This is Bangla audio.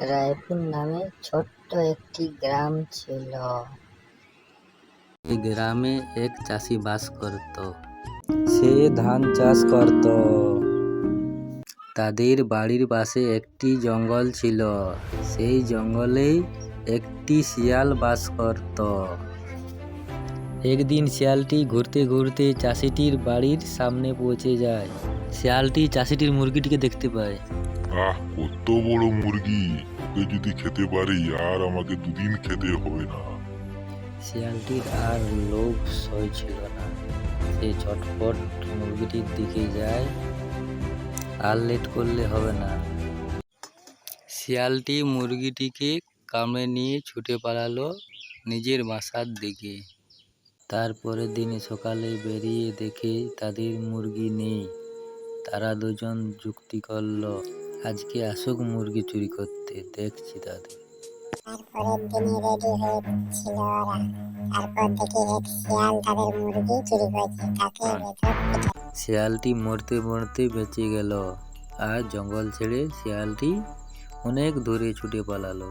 রায়পুর নামে ছোট্ট একটি গ্রাম ছিল। এই গ্রামে এক চাষি বাস করত। সে ধান চাষ করত। তাদের বাড়ির পাশে একটি জঙ্গল ছিল। সেই জঙ্গলেই একটি শিয়াল বাস করত। একদিন শিয়ালটি ঘুরতে ঘুরতে চাষিটির বাড়ির সামনে পৌঁছে যায়। শিয়ালটি চাষিটির মুরগিটিকে দেখতে পায়। আহ, কত বড় মুরগি। ওকে যদি খেতে পারি, আর আমাকে দুদিন খেতে হবে না। শিয়ালটির আর লোভ সই ছিল না। সে চটপট মুরগিটির দিকে যায়। আর লেট করলে হবে না। শিয়ালটি মুরগিটিকে কামড়ে নিয়ে ছুটে পালালো নিজের বাসার দিকে। তারপরের দিনে সকালে বেরিয়ে দেখে তাদের মুরগি নেই। তারা দুজন যুক্তি করল আজকে আসুক মুরগি চুরি করতে দেখছি তাদের। তারপরের দিনে রেডি হয়েছিল ওরা তারপর দেখে এক শিয়াল তাদের মুরগি চুরি করেছে তাকে শিয়ালটি মরতে মরতে বেঁচে গেল আর জঙ্গল ছেড়ে শিয়ালটি অনেক দূরে ছুটে পালালো।